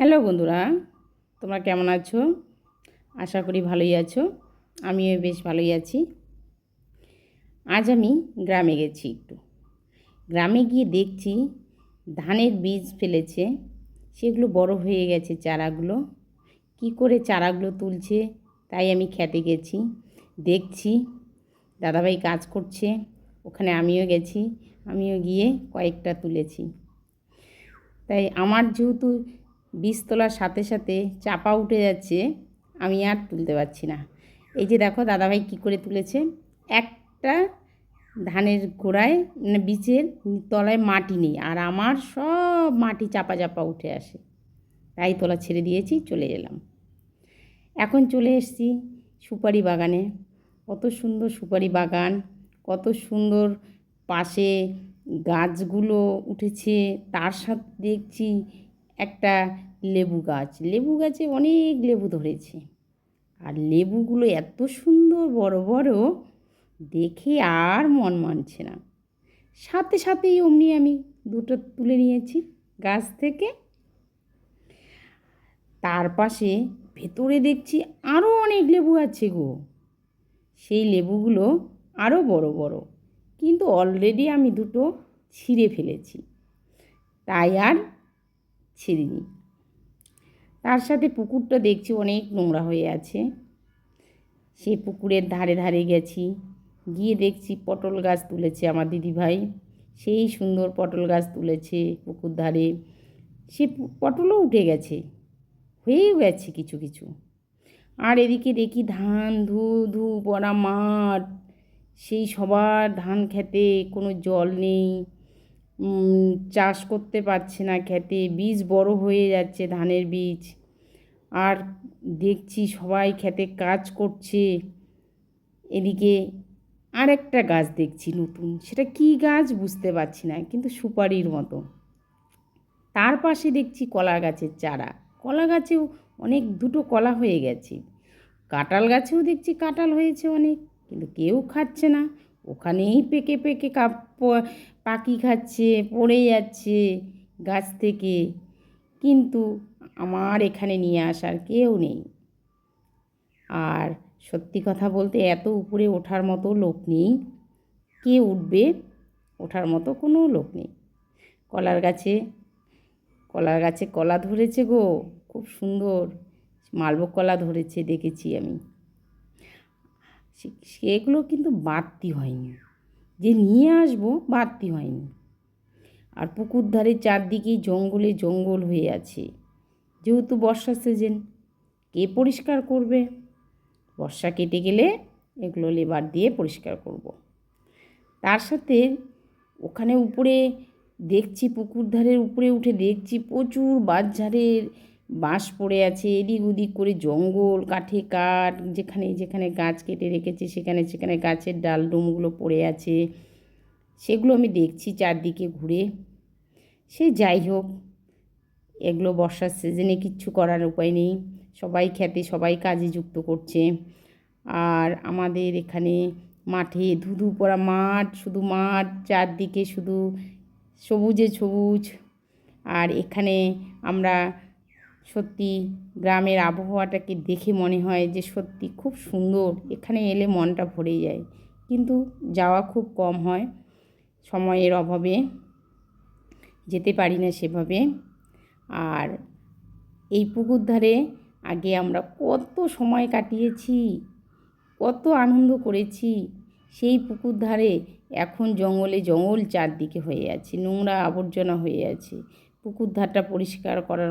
Hello বন্ধুরা, তোমরা কেমন আছো? আশা করি ভালোই আছো, আমিও বেশ ভালোই আছি। আজ আমি গ্রামে গেছি একটু। গ্রামে গিয়ে দেখছি ধানের বীজ ফেলেছে, সেগুলো বড় হয়ে গেছে চারাগুলো। কি করে চারাগুলো তুলছে, তাই আমি খেতে গেছি। দেখছি দাদাভাই কাজ করছে, ওখানে আমিও গেছি, আমিও গিয়ে কয়েকটা তুলেছি। তাই আমার যেহেতু বীজ তোলার সাথে সাথে চাপা উঠে যাচ্ছে, আমি আর তুলতে পারছি না। এই যে দেখো, দাদাভাই কী করে তুলেছে? একটা ধানের গোড়ায় মানে বীজের তলায় মাটি নেই, আর আমার সব মাটি চাপা চাপা উঠে আসে। তাই তোলা ছেড়ে দিয়েছি, চলে এলাম। এখন চলে এসেছি সুপারি বাগানে। কত সুন্দর সুপারি বাগান, কত সুন্দর পাশে গাছগুলো উঠেছে, তার সাথে দেখছি একটা লেবু গাছ। লেবু গাছে অনেক লেবু ধরেছে। আর লেবুগুলো এত সুন্দর, বড় বড়, দেখে আর মন মানছে না। সাথে সাথেই অমনি আমি দুটো তুলে নিয়েছি গাছ থেকে। তার পাশে ভেতরে দেখছি আরও অনেক লেবু আছে গো। সেই লেবুগুলো আরও বড় বড়। কিন্তু অলরেডি আমি দুটো ছিঁড়ে ফেলেছি। তাই আর ছিঁড়িনি তার সাথে পুকুরটা দেখছি অনেক নোংরা হয়ে আছে। সেই পুকুরের ধারে ধারে গেছি। গিয়ে দেখছি পটল গাছ তুলেছে আমার দিদিভাই। সেই সুন্দর পটল গাছ তুলেছে পুকুর ধারে। সে পটলও উঠে গেছে। হয়েও গেছে কিছু কিছু। আর এদিকে দেখি ধান, ধু ধু পড়া মাঠ। সেই সবার ধান খেতে কোনো জল নেই। চাষ করতে পারছে না খেতে বীজ বড় হয়ে যাচ্ছে ধানের বীজ। আর দেখছি সবাই খেতে কাজ করছে। এদিকে আরেকটা গাছ দেখছি নতুন। সেটা কি গাছ বুঝতে পারছি না, কিন্তু সুপারির মতো। তার পাশে দেখছি কলা গাছের চারা। কলা গাছেও অনেক দুটো কলা হয়ে গেছে। কাঁটাল গাছেও দেখছি কাঁটাল হয়েছে অনেক, কিন্তু কেউ খাচ্ছে না। ওখানেই পেকে পেকে কাপ পাখি খাচ্ছে, পড়ে যাচ্ছে গাছ থেকে। কিন্তু আমার এখানে নিয়ে আসার কেউ নেই। আর সত্যি কথা বলতে এত উপরে ওঠার মতো লোক নেই। কে উঠবে? ওঠার মতো কোনো লোক নেই। কলার গাছে কলার গাছে কলা ধরেছে গো, খুব সুন্দর। মালভোগ কলা ধরেছে, দেখেছি আমি। সেগুলো কিন্তু বাড়তি হয়নি। যে নিয়ে আসব বাড়তি হয়নি। আর পুকুর ধারে চারদিকেই জঙ্গলে জঙ্গল হয়ে আছে। যেহেতু বর্ষার সিজন কে পরিষ্কার করবে? বর্ষা কেটে গেলে এগুলো লেবার দিয়ে পরিষ্কার করব। তার সাথে ওখানে উপরে দেখছি পুকুর ধারের উপরে উঠে দেখছি প্রচুর বাঁশঝাড়ের বাঁশ পড়ে আছে, এদিক ওদিক করে জঙ্গল, কাঠে কাঠ, যেখানে যেখানে গাছ কেটে রেখেছে, সেখানে সেখানে গাছের ডাল ডোমগুলো পড়ে আছে। সেগুলো আমি দেখছি চারদিকে ঘুরে। সে যাই হোক, এগুলো বর্ষার সিজনে কিচ্ছু করার উপায় নেই। সবাই খেতে, সবাই কাজে যুক্ত করছে। আর আমাদের এখানে মাঠে ধুধু পড়া মাঠ, শুধু মাঠ, চারদিকে শুধু সবুজে সবুজ। আর এখানে আমরা সত্যি গ্রামের আবহাওয়াটাকে দেখে মনে হয় যে সত্যি খুব সুন্দর। এখানে এলে মনটা ভরে যায়। কিন্তু যাওয়া খুব কম হয়। সময়ের অভাবে যেতে পারি না সেভাবে। আর এই পুকুর ধারে আগে আমরা কত সময় কাটিয়েছি, কত আনন্দ করেছি। সেই পুকুর ধারে এখন জঙ্গলে জঙ্গল চারদিকে হয়ে আছে, নোংরা আবর্জনা হয়ে আছে। পুকুর ধারটা পরিষ্কার করার